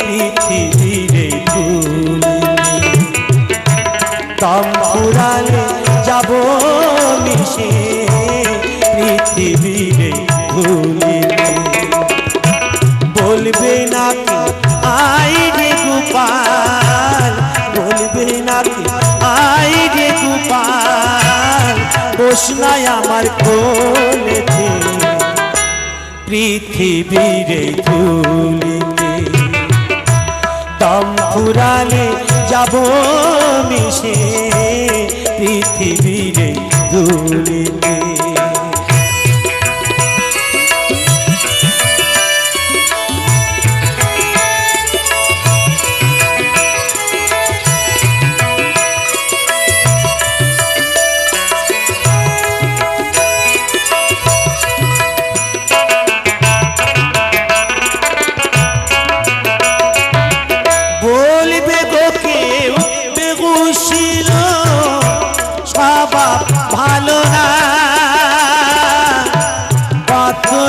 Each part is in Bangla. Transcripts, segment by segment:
পৃথিবীরে ধুলি যাব মিশে ধুলি বলবে আই বলবে আই আমার কোলেতে পৃথিবীরে ধুলিতে দম ফুরালে যাব মিশে পৃথিবীরে ধুলিতে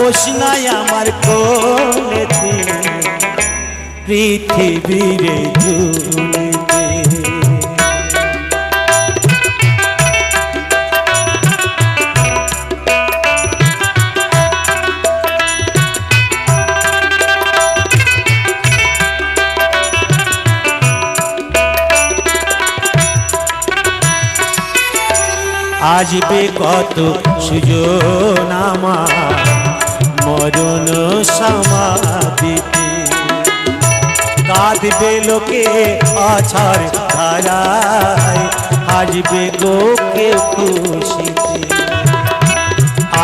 বসনায় আমার কোলেতে পৃথিবীরে আসবে কত সুজন আমার। মরণ সমাধিতে। কাঁদবে লোকে আছার ধারায় আসবে গোকে খুশিতে।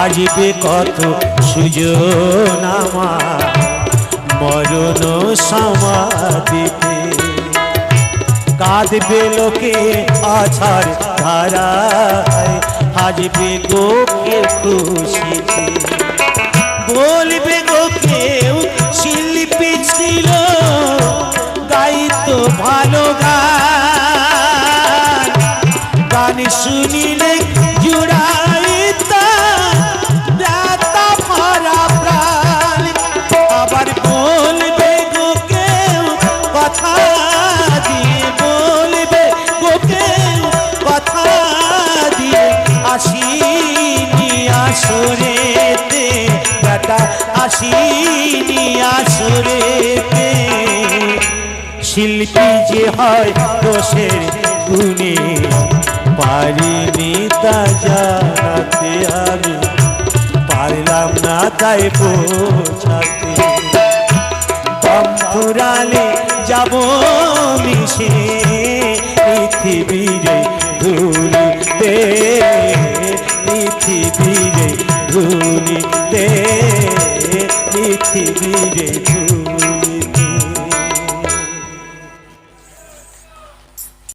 আসবে কত সুজন আমার মরণ সমাধিতে। কাঁদবে লোকে আছার ধারায় হাজবে গোকে খুশিতে। বলবে গো কেউ আসিনি আসরেতে শিল্পী যে হয় দোষের গুণে, পারিনি তা জানাতে আমি। পারলাম না তাই বোঝাতে পৃথিবীরে